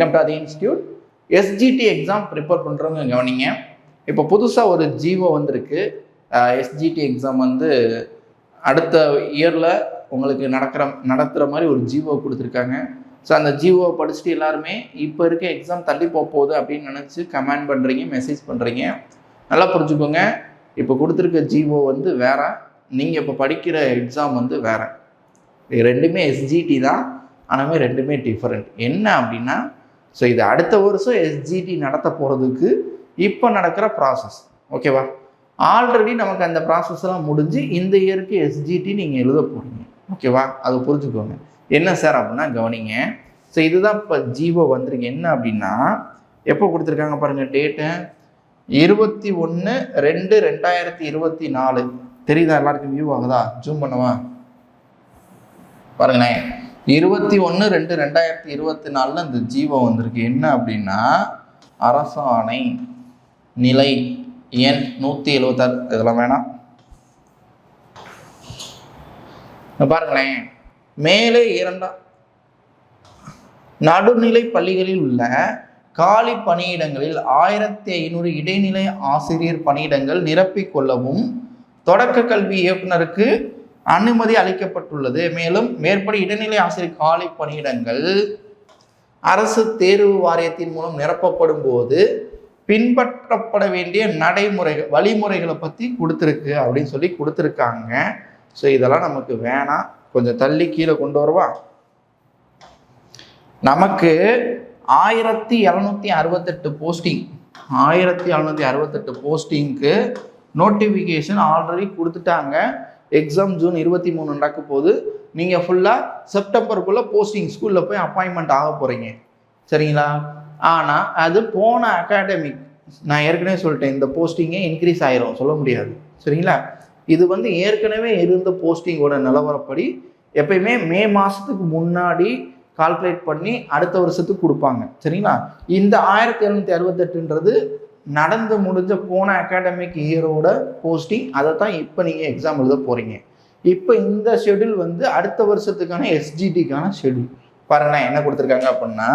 Welcome to the institute SGT exam prepare பண்ணுறவங்க கவனிங்க. இப்போ புதுசாக ஒரு ஜிஓ வந்திருக்கு. எஸ்ஜிடி எக்ஸாம் வந்து அடுத்த இயரில் உங்களுக்கு நடக்கிற நடத்துகிற மாதிரி ஒரு ஜிஓ கொடுத்துருக்காங்க. ஸோ அந்த ஜிஓ படிச்சுட்டு எல்லாருமே இப்போ இருக்க எக்ஸாம் தள்ளி போக போகுது அப்படின்னு நினச்சி கமெண்ட் பண்ணுறீங்க மெசேஜ் பண்ணுறீங்க நல்லா புரிஞ்சுக்கோங்க. இப்போ கொடுத்துருக்க ஜிஓ வந்து வேற. நீங்கள் இப்போ படிக்கிற எக்ஸாம் வந்து வேறு. ரெண்டுமே எஸ்ஜிடி தான். ஆனாமே ரெண்டுமே டிஃப்ரெண்ட் என்ன அப்படின்னா ஸோ இது அடுத்த வருஷம் எஸ்ஜிடி நடத்த போகிறதுக்கு இப்போ நடக்கிற ப்ராசஸ் ஓகேவா ஆல்ரெடி நமக்கு அந்த ப்ராசஸ் எல்லாம் முடிஞ்சு இந்த இயருக்கு எஸ்ஜிடி நீங்கள் எழுத போகிறீங்க ஓகேவா அது புரிஞ்சுக்கோங்க. என்ன சார் அப்படின்னா கவனிங்க. ஸோ இதுதான் இப்போ ஜீவோ வந்திருக்கு. என்ன அப்படின்னா எப்போ கொடுத்துருக்காங்க பாருங்கள் டேட்டு இருபத்தி ஒன்று ரெண்டு ரெண்டாயிரத்தி இருபத்தி நாலு. தெரியுதா? எல்லாருக்கும் வியூ ஆகுதா? ஜூம் பண்ணவா? பாருங்களேன். இருபத்தி ஒன்று ரெண்டு ரெண்டாயிரத்தி இருபத்தி நாலில் இந்த ஜீவம் வந்திருக்கு. என்ன அப்படின்னா அரசாணை நிலை எண் நூற்றி எழுபத்தாறு இதெல்லாம் வேணாம். பாருங்களேன். மேலே இரண்டாம் நடுநிலை பள்ளிகளில் உள்ள காலி பணியிடங்களில் ஆயிரத்தி ஐநூறு இடைநிலை ஆசிரியர் பணியிடங்கள் நிரப்பிக் கொள்ளவும் தொடக்க கல்வி இயக்குனருக்கு அனுமதி அளிக்கப்பட்டுள்ளது. மேலும் மேற்படி இடைநிலை ஆசிரியர் காலி பணியிடங்கள் அரசு தேர்வு வாரியத்தின் மூலம் நிரப்பப்படும் போது பின்பற்றப்பட வேண்டிய நடைமுறைகள் வழிமுறைகளை பற்றி கொடுத்துருக்கு அப்படின்னு சொல்லி கொடுத்துருக்காங்க. ஸோ இதெல்லாம் நமக்கு வேணாம். கொஞ்சம் தள்ளி கீழே கொண்டு வருவா. நமக்கு ஆயிரத்தி இரநூத்தி அறுபத்தெட்டு போஸ்டிங் ஆயிரத்தி எழுநூத்தி அறுபத்தெட்டு போஸ்டிங்க்கு நோட்டிஃபிகேஷன் ஆல்ரெடி கொடுத்துட்டாங்க. எக்ஸாம் ஜூன் இருபத்தி மூணு நடக்க போது நீங்கள் ஃபுல்லாக செப்டம்பருக்குள்ளே போஸ்டிங் ஸ்கூலில் போய் அப்பாயின்மெண்ட் ஆக போகிறீங்க சரிங்களா? ஆனால் அது போன அகாடமிக் நான் ஏற்கனவே சொல்லிட்டேன் இந்த போஸ்டிங்கே இன்க்ரீஸ் ஆயிரும் சொல்ல முடியாது. சரிங்களா? இது வந்து ஏற்கனவே இருந்த போஸ்டிங்கோட நிலவரப்படி எப்பயுமே மே மாதத்துக்கு முன்னாடி கால்குலேட் பண்ணி அடுத்த வருஷத்துக்கு கொடுப்பாங்க. சரிங்களா? இந்த ஆயிரத்தி எழுநூற்றி அறுபத்தெட்டுன்றது நடந்து முடிஞ்ச போன அகாடமிக் இயரோட போஸ்டிங் அதை தான் இப்போ நீங்கள் எக்ஸாம் எழுத போகிறீங்க இப்போ இந்த ஷெடியூல் வந்து அடுத்த வருஷத்துக்கான எஸ்ஜிடிக்கான ஷெடியூல் பாருங்களேன் என்ன கொடுத்துருக்காங்க அப்படின்னா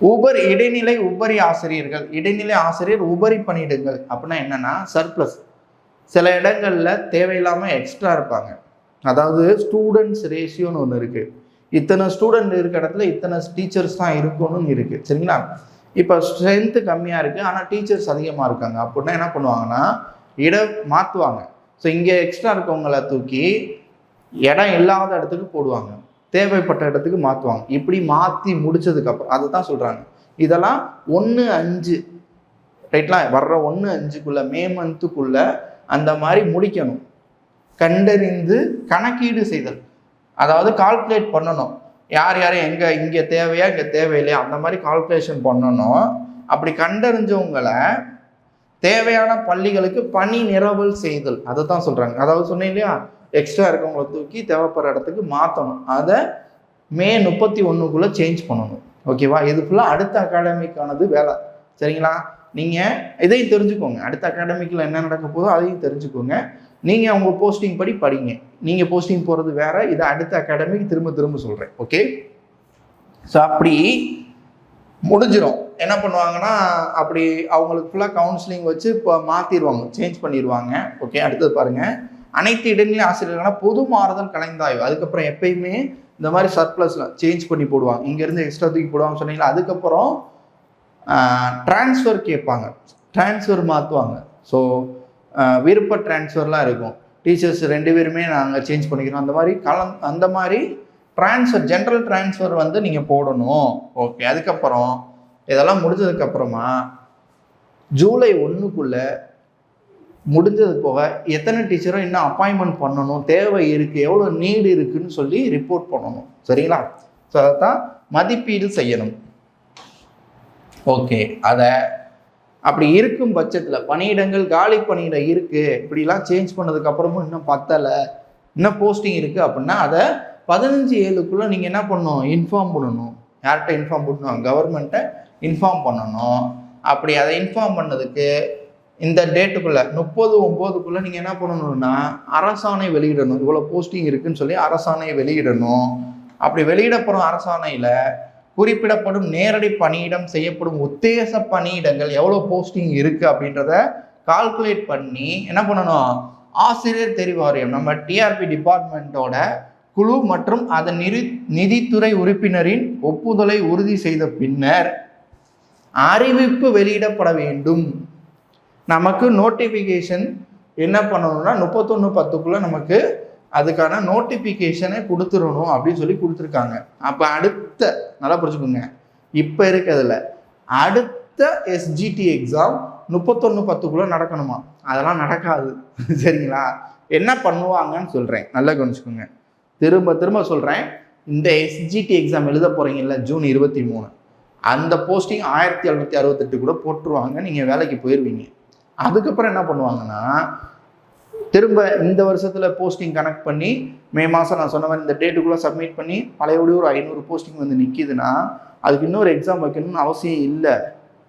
உபரி இடைநிலை உபரி ஆசிரியர்கள் இடைநிலை ஆசிரியர் உபரி பணியிடங்கள் அப்படின்னா என்னன்னா சர்ப்ளஸ் சில இடங்களில் தேவையில்லாமல் எக்ஸ்ட்ரா இருப்பாங்க. அதாவது ஸ்டூடெண்ட்ஸ் ரேஷியோன்னு ஒன்று இருக்குது இத்தனை ஸ்டூடெண்ட் இருக்க இடத்துல இத்தனை டீச்சர்ஸ் தான் இருக்கணும்னு இருக்குது சரிங்களா? இப்போ ஸ்ட்ரென்த்து கம்மியாக இருக்குது ஆனால் டீச்சர்ஸ் அதிகமாக இருக்காங்க. அப்படின்னா என்ன பண்ணுவாங்கன்னா இடம் மாற்றுவாங்க ஸோ இங்கே எக்ஸ்ட்ரா இருக்கவங்கள தூக்கி இடம் இல்லாத இடத்துக்கு போடுவாங்க. தேவைப்பட்ட இடத்துக்கு மாற்றுவாங்க இப்படி மாற்றி முடிச்சதுக்கப்புறம் அதை தான் சொல்கிறாங்க இதெல்லாம் ஒன்று அஞ்சு. ரைட்லாம் வர்ற ஒன்று அஞ்சுக்குள்ளே மே மந்த்துக்குள்ளே அந்த மாதிரி முடிக்கணும். கண்டறிந்து கணக்கீடு செய்தல். அதாவது கால்குலேட் பண்ணணும். யார் யார் எங்கே இங்கே தேவையா இங்கே தேவையில்லையா அந்த மாதிரி கால்குலேஷன் பண்ணணும். அப்படி கண்டறிஞ்சவங்களை தேவையான பள்ளிகளுக்கு பணி நிரவல் செய்தல். அதை தான் சொல்கிறாங்க அதாவது சொன்னேன் இல்லையா? எக்ஸ்ட்ரா இருக்கவங்களை தூக்கி தேவைப்படுற இடத்துக்கு மாற்றணும் அதை மே முப்பத்தி ஒன்றுக்குள்ளே சேஞ்ச் பண்ணணும். ஓகேவா இது ஃபுல்லாக அடுத்த அகாடமிக்கானது வேலை. சரிங்களா? நீங்கள் இதையும் தெரிஞ்சுக்கோங்க. அடுத்த அகாடமிக்கில் என்ன நடக்க போதோ அதையும் தெரிஞ்சுக்கோங்க. நீங்கள் அவங்க போஸ்டிங் படி படிங்க. நீங்கள் போஸ்டிங் போகிறது வேற இதை அடுத்த அகாடமிக்கு திரும்ப திரும்ப சொல்கிறேன் ஓகே ஸோ அப்படி முடிஞ்சிடும் என்ன பண்ணுவாங்கன்னா அப்படி அவங்களுக்கு ஃபுல்லாக கவுன்சிலிங் வச்சு இப்போ மாற்றிடுவாங்க சேஞ்ச் பண்ணிடுவாங்க ஓகே அடுத்தது பாருங்கள் அனைத்து இடங்களிலும் ஆசிரியர்களான பொது மாறுதல் கலைந்தாய்வு. அதுக்கப்புறம் எப்பயுமே இந்த மாதிரி சர்ப்ளஸில் சேஞ்ச் பண்ணி போடுவாங்க. இங்கேருந்து எக்ஸ்ட்ரா தூக்கி போடுவாங்க சொன்னீங்களா அதுக்கப்புறம் ட்ரான்ஸ்ஃபர் கேட்பாங்க. ட்ரான்ஸ்ஃபர் மாற்றுவாங்க ஸோ விருப்ப ட்ரான்ஸ்ஃபர்லாம் இருக்கும். டீச்சர்ஸ் ரெண்டு பேருமே நாங்கள் சேஞ்ச் பண்ணிக்கிறோம். அந்த மாதிரி கலம் அந்த மாதிரி ட்ரான்ஸ்ஃபர் ஜென்ரல் ட்ரான்ஸ்ஃபர் வந்து நீங்கள் போடணும். ஓகே அதுக்கப்புறம் இதெல்லாம் முடிஞ்சதுக்கப்புறமா ஜூலை ஒன்றுக்குள்ளே முடிஞ்சது போக எத்தனை டீச்சரோ இன்னும் அப்பாயின்மெண்ட் பண்ணணும் தேவை இருக்குது எவ்வளோ நீடு இருக்குன்னு சொல்லி ரிப்போர்ட் பண்ணணும். சரிங்களா? ஸோ அதை தான் மதிப்பீடு செய்யணும். ஓகே அதை அப்படி இருக்கும் பட்சத்தில் பணியிடங்கள் காலி பணியிடம் இருக்குது இப்படிலாம் சேஞ்ச் பண்ணதுக்கு அப்புறமும் இன்னும் பத்தலை. இன்னும் போஸ்டிங் இருக்குது அப்படின்னா அதை பதினஞ்சு ஏழுக்குள்ளே நீங்கள் என்ன பண்ணணும்? இன்ஃபார்ம் பண்ணணும். யார்கிட்ட இன்ஃபார்ம் பண்ணணும்? கவர்மெண்ட்டை இன்ஃபார்ம் பண்ணணும். அப்படி அதை இன்ஃபார்ம் பண்ணதுக்கு இந்த டேட்டுக்குள்ளே முப்பது ஒம்போதுக்குள்ளே நீங்கள் என்ன பண்ணணும்னா அரசாணை வெளியிடணும். இவ்வளோ போஸ்டிங் இருக்குதுன்னு சொல்லி அரசாணையை வெளியிடணும். அப்படி வெளியிட அரசாணையில் குறிப்பிடப்படும் நேரடி பணியிடம் செய்யப்படும் உத்தேச பணியிடங்கள் எவ்வளோ போஸ்டிங் இருக்குது அப்படின்றத கால்குலேட் பண்ணி என்ன பண்ணணும்? ஆசிரியர் தெரிவாரியம் நம்ம டிஆர்பி டிபார்ட்மெண்ட்டோட குழு மற்றும் அதன் நிதி நிதித்துறை உறுப்பினரின் ஒப்புதலை உறுதி செய்த பின்னர் அறிவிப்பு வெளியிடப்பட வேண்டும். நமக்கு நோட்டிஃபிகேஷன் என்ன பண்ணணும்னா முப்பத்தொன்று பத்துக்குள்ளே நமக்கு அதுக்கான நோட்டிஃபிகேஷனை கொடுத்துடணும் அப்படின்னு சொல்லி கொடுத்துருக்காங்க. அப்போ அடுத்த நல்லா புரிஞ்சுக்கோங்க. இப்போ இருக்கிறதுல அடுத்த எஸ்ஜிடி எக்ஸாம் முப்பத்தொன்று பத்துக்குள்ளே நடக்கணுமா? அதெல்லாம் நடக்காது. சரிங்களா? என்ன பண்ணுவாங்கன்னு சொல்கிறேன் நல்லா கவனிச்சுக்கோங்க. திரும்ப திரும்ப சொல்கிறேன் இந்த எஸ்ஜிடி எக்ஸாம் எழுத போகிறீங்கல்ல ஜூன் இருபத்தி மூணு. அந்த போஸ்டிங் ஆயிரத்தி எழுநூற்றி அறுபத்தெட்டு கூட போட்டுருவாங்க. நீங்கள் வேலைக்கு போயிடுவீங்க அதுக்கப்புறம் என்ன பண்ணுவாங்கன்னா திரும்ப இந்த வருஷத்தில் போஸ்டிங் கனெக்ட் பண்ணி மே மாதம் நான் சொன்ன மாதிரி இந்த டேட்டுக்குள்ளே சப்மிட் பண்ணி பழையபடி ஒரு ஐநூறு போஸ்டிங் வந்து நிற்கிதுன்னா அதுக்கு இன்னொரு எக்ஸாம் வைக்கணும்னு அவசியம் இல்லை.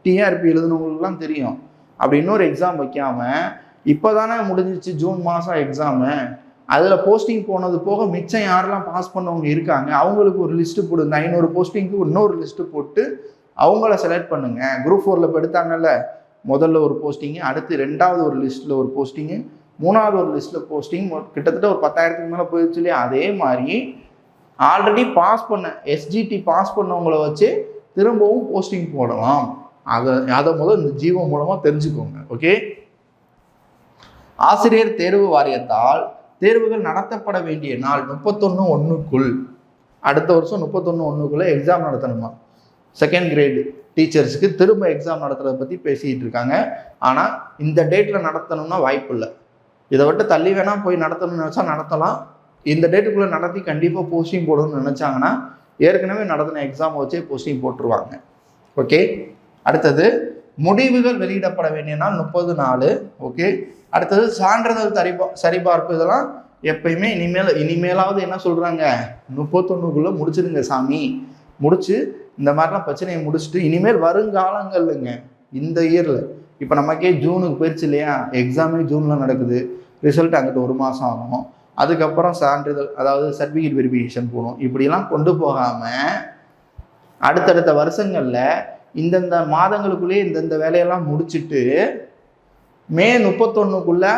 டிஆர்பி எழுதுனவங்களுக்குலாம் தெரியும். அப்படி இன்னொரு எக்ஸாம் வைக்காம இப்போ தானே முடிஞ்சிச்சு ஜூன் மாதம் எக்ஸாமு அதில் போஸ்டிங் போனது போக மிச்சம் யாரெல்லாம் பாஸ் பண்ணவங்க இருக்காங்க அவங்களுக்கு ஒரு லிஸ்ட்டு போடு இந்த ஐநூறு போஸ்டிங்க்கு இன்னொரு லிஸ்ட்டு போட்டு அவங்கள செலக்ட் பண்ணுங்கள் குரூப் ஃபோரில் இப்போ எடுத்தாங்கல்ல முதல்ல ஒரு போஸ்டிங்கு அடுத்து ரெண்டாவது ஒரு லிஸ்ட்டில் ஒரு போஸ்டிங்கு மூணாவது ஒரு லிஸ்ட்டில் போஸ்டிங் கிட்டத்தட்ட ஒரு பத்தாயிரத்துக்கு மேலே போயிடுச்சு இல்லையா? அதே மாதிரி ஆல்ரெடி பாஸ் பண்ண எஸ்ஜிடி பாஸ் பண்ணவங்கள வச்சு திரும்பவும் போஸ்டிங் போடலாம். அதை அதை முதல் இந்த ஜீவோ மூலமாக தெரிஞ்சுக்கோங்க ஓகே ஆசிரியர் தேர்வு வாரியத்தால் தேர்வுகள் நடத்தப்பட வேண்டிய நாள் முப்பத்தொன்று ஒன்றுக்குள் அடுத்த வருஷம் முப்பத்தொன்று ஒன்றுக்குள்ளே எக்ஸாம் நடத்தணுமா? செகண்ட் கிரேடு டீச்சர்ஸுக்கு திரும்ப எக்ஸாம் நடத்துறதை பற்றி பேசிகிட்டு இருக்காங்க. ஆனால் இந்த டேட்டில் நடத்தணும்னா வாய்ப்பு இல்லை. இதை விட்டு தள்ளி வேணால் போய் நடத்தணும்னு நினச்சா நடத்தலாம். இந்த டேட்டுக்குள்ளே நடத்தி கண்டிப்பாக போஸ்டிங் போடணும்னு நினச்சாங்கன்னா ஏற்கனவே நடத்தின எக்ஸாம் வச்சே போஸ்டிங் போட்டுருவாங்க. ஓகே அடுத்தது முடிவுகள் வெளியிடப்பட வேண்டிய நாள் முப்பது நாள். ஓகே அடுத்தது சான்றிதழ் சரிபா சரிபார்ப்பு இதெல்லாம் எப்பயுமே இனிமேல் இனிமேலாவது என்ன சொல்கிறாங்க முப்பத்தொன்னுக்குள்ளே முடிச்சிடுங்க சாமி. முடிச்சு இந்த மாதிரிலாம் பிரச்சனையை முடிச்சுட்டு இனிமேல் வருங்காலங்கள்லங்க இந்த இயரில் இப்போ நமக்கே ஜூனுக்கு போயிடுச்சு இல்லையா? எக்ஸாமே ஜூனில் நடக்குது. ரிசல்ட் அங்கிட்ட ஒரு மாதம் ஆகும். அதுக்கப்புறம் சான்றிதழ் அதாவது சர்டிஃபிகேட் வெரிஃபிகேஷன் போகணும். இப்படிலாம் கொண்டு போகாமல் அடுத்தடுத்த வருஷங்களில் இந்தந்த மாதங்களுக்குள்ளேயே இந்தந்த வேலையெல்லாம் முடிச்சுட்டு மே முப்பத்தொன்னுக்குள்ளே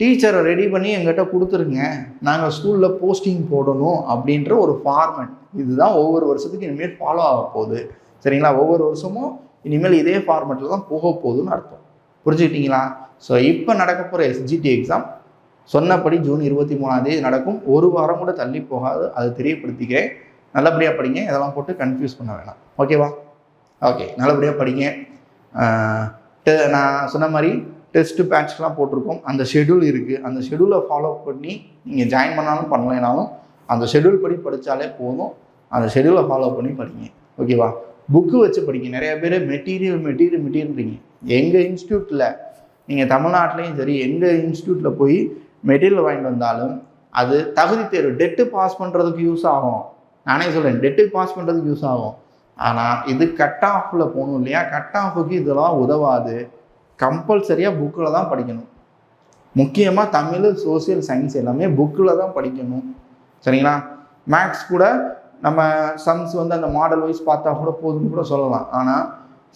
டீச்சரை ரெடி பண்ணி எங்கிட்ட கொடுத்துருங்க. நாங்கள் ஸ்கூலில் போஸ்டிங் போடணும் அப்படின்ற ஒரு ஃபார்மெட் இதுதான் ஒவ்வொரு வருஷத்துக்கு இனிமேல் ஃபாலோ ஆக போகுது. சரிங்களா? ஒவ்வொரு வருஷமும் இனிமேல் இதே ஃபார்மெட்டில் தான் போக போகுதுன்னு அர்த்தம். புரிஞ்சுக்கிட்டீங்களா? ஸோ இப்போ நடக்க போகிற எஸ்ஜிடி எக்ஸாம் சொன்னபடி ஜூன் இருபத்தி மூணாம் தேதி நடக்கும். ஒரு வாரம் கூட தள்ளி போகாது. அதை தெரியப்படுத்திக்கிறேன். நல்லபடியாக படிங்க. இதெல்லாம் போட்டு கன்ஃபியூஸ் பண்ண வேணாம். ஓகேவா ஓகே நல்லபடியாக படிங்க. நான் சொன்ன மாதிரி டெஸ்ட்டு பேட்ச்லாம் போட்டிருக்கோம். அந்த ஷெடியூல் இருக்குது அந்த ஷெடியூலை ஃபாலோ பண்ணி நீங்கள் ஜாயின் பண்ணாலும் பண்ணலைனாலும் அந்த ஷெடியூல் படி படித்தாலே போதும். அந்த ஷெடியூலை ஃபாலோ பண்ணி படிங்க. ஓகேவா புக்கு வச்சு படிங்க. நிறைய பேர் மெட்டீரியல் மெட்டீரியல் மெட்டீரியல்றீங்க எங்கள் இன்ஸ்டியூட்டில் நீங்கள் தமிழ்நாட்டிலையும் சரி எங்கள் இன்ஸ்டியூட்டில் போய் மெட்டீரியல் வாங்கிட்டு வந்தாலும் அது தகுதி தேர்வு. டெட்டு பாஸ் பண்ணுறதுக்கு யூஸ் ஆகும். நானே சொல்கிறேன் டெட்டு பாஸ் பண்ணுறதுக்கு யூஸ் ஆகும். ஆனால் இது கட் ஆஃபில் போகணும் இல்லையா? கட் ஆஃபுக்கு இதெல்லாம் உதவாது. கம்பல்சரியாக புக்கில் தான் படிக்கணும். முக்கியமாக தமிழ் சோசியல் சயின்ஸ் எல்லாமே புக்கில் தான் படிக்கணும். சரிங்களா? மேக்ஸ் கூட நம்ம சம்ஸ் வந்து அந்த மாடல் வைஸ் பார்த்தா கூட போதும்னு கூட சொல்லலாம். ஆனால்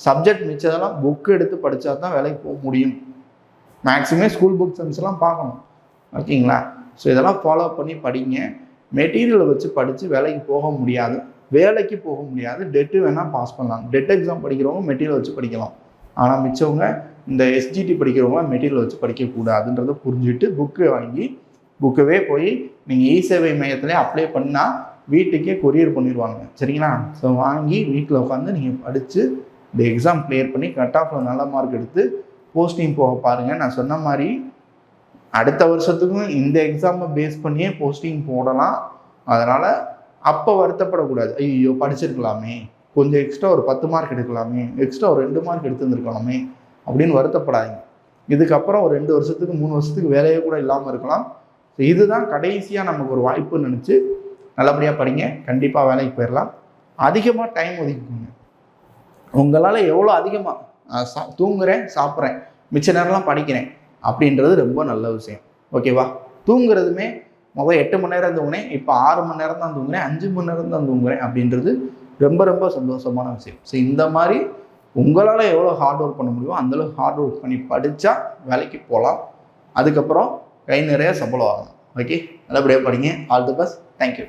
சப்ஜெக்ட் மிச்சதெல்லாம் புக்கு எடுத்து படித்தா தான் வேலைக்கு போக முடியும். மேக்ஸிமம் ஸ்கூல் புக் சம்ஸ்லாம் பார்க்கணும். ஓகேங்களா? ஸோ இதெல்லாம் ஃபாலோ பண்ணி படிங்க. மெட்டீரியலை வச்சு படித்து வேலைக்கு போக முடியாது. வேலைக்கு போக முடியாது. டெட்டு வேணால் பாஸ் பண்ணலாம். டெட் எக்ஸாம் படிக்கிறவங்க மெட்டீரியல் வச்சு படிக்கலாம். ஆனால் மிச்சவங்க இந்த எஸ்ஜிடி படிக்கிறவங்க மெட்டீரியல் வச்சு படிக்கக்கூடாதுன்றதை புரிஞ்சுட்டு புக்கு வாங்கி புக்கவே போய் நீங்கள் இ சேவை மையத்திலே அப்ளை பண்ணால் வீட்டுக்கே கொரியர் பண்ணிடுவாங்க சரிங்களா? ஸோ வாங்கி வீட்டில் உட்காந்து நீங்கள் படித்து இந்த எக்ஸாம் கிளியர் பண்ணி கட் ஆஃபில் நல்ல மார்க் எடுத்து போஸ்டிங் போக பாருங்கள் நான் சொன்ன மாதிரி அடுத்த வருஷத்துக்கும் இந்த எக்ஸாமை பேஸ் பண்ணியே போஸ்டிங் போடலாம். அதனால் அப்போ வருத்தப்படக்கூடாது. ஐயோ படிச்சிருக்கலாமே. கொஞ்சம் எக்ஸ்ட்ரா ஒரு பத்து மார்க் எடுக்கலாமே. எக்ஸ்ட்ரா ஒரு ரெண்டு மார்க் எடுத்துருந்துருக்கலாமே. அப்படின்னு வருத்தப்படாதீங்க. இதுக்கப்புறம் ஒரு ரெண்டு வருஷத்துக்கு மூணு வருஷத்துக்கு வேலையே கூட இல்லாமல் இருக்கலாம். ஸோ இதுதான் கடைசியாக நமக்கு ஒரு வாய்ப்புன்னு நினச்சி நல்லபடியாக படிங்க. கண்டிப்பாக வேலைக்கு போயிடலாம் அதிகமாக டைம் ஒதுக்கிக்கோங்க. உங்களால் எவ்வளோ அதிகமாக சா தூங்குறேன் சாப்பிட்றேன் மிச்ச நேரம்லாம் படிக்கிறேன் அப்படின்றது ரொம்ப நல்ல விஷயம். ஓகேவா தூங்குறதுமே முதல் எட்டு மணி நேரம் தூங்குனேன் இப்போ ஆறு மணி நேரம் தான் தூங்குறேன் அஞ்சு மணி நேரம் தான் தூங்குறேன் அப்படின்றது ரொம்ப ரொம்ப சந்தோஷமான விஷயம். ஸோ இந்த மாதிரி உங்களால் எவ்வளோ ஹார்ட் ஒர்க் பண்ண முடியுமோ அந்தளவுக்கு ஹார்ட் ஒர்க் பண்ணி படித்தா வேலைக்கு போகலாம். அதுக்கப்புறம் கை நிறைய சம்பளம் ஆகலாம் ஓகே நல்லபடியாக படிங்க. All the best thank you